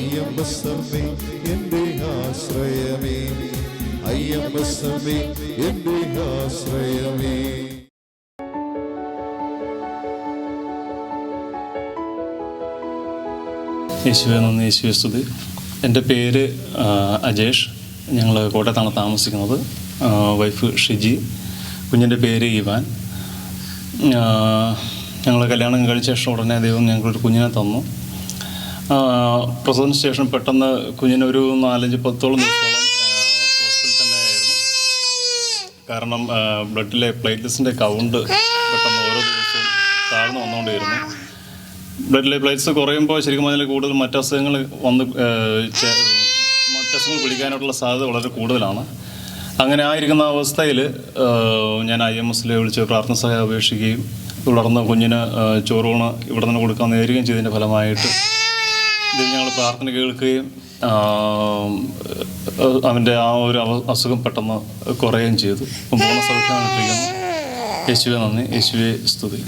അയ്യമ്പസമ്മേ എന്റെ ആശ്രയമേ. അയ്യമ്പസമ്മേ എന്റെ ആശ്രയമേ. യേശുവെ നന്ദി യേശുവെ സ്തുതി. എന്റെ പേര് അജേഷ്. ഞങ്ങൾ കോട്ടയത്താണ് താമസിക്കുന്നത്. വൈഫ് ഷിജി. കുഞ്ഞിന്റെ പേര് ഇവാൻ. ഞങ്ങൾ കല്യാണം കഴിച്ച ശേഷം ഉടനെ ദൈവം ഞങ്ങൾക്കൊരു കുഞ്ഞിനെ തന്നു. പ്രസവത്തിന് ശേഷം പെട്ടെന്ന് കുഞ്ഞിനൊരു നാലഞ്ച് പത്തോളം ദിവസത്തോളം കാരണം ബ്ലഡിലെ പ്ലേറ്റ്ലെസിന്റെ കൗണ്ട് പെട്ടെന്ന് ഓരോ ദിവസവും താഴ്ന്നു വന്നുകൊണ്ടിരുന്നു ബ്ലഡിലെ പ്ലേറ്റ്സ് കുറയുമ്പോൾ ശരിക്കും പറഞ്ഞാൽ കൂടുതൽ മറ്റസുഖങ്ങൾ വന്ന് മറ്റ് അസുഖങ്ങൾ പിടിക്കാനായിട്ടുള്ള സാധ്യത വളരെ കൂടുതലാണ്. അങ്ങനെ ആയിരിക്കുന്ന അവസ്ഥയിൽ ഞാൻ ഐ എം എസിലെ വിളിച്ച് പ്രാർത്ഥന സഹായം അപേക്ഷിക്കുകയും തുടർന്ന് കുഞ്ഞിന് ചോറൂണ് ഇവിടെ നിന്ന് കൊടുക്കാൻ നേരുകയും ചെയ്തതിന്റെ ഫലമായിട്ട് ഞങ്ങൾ പ്രാർത്ഥന കേൾക്കുകയും അവന്റെ ആ ഒരു അസുഖം പെട്ടെന്ന് കുറയുകയും ചെയ്തു. പൂർണ സൗഖ്യമായിട്ടിരിക്കുന്നു യേശുവെ നന്ദി. യേശുവെ സ്തുതി.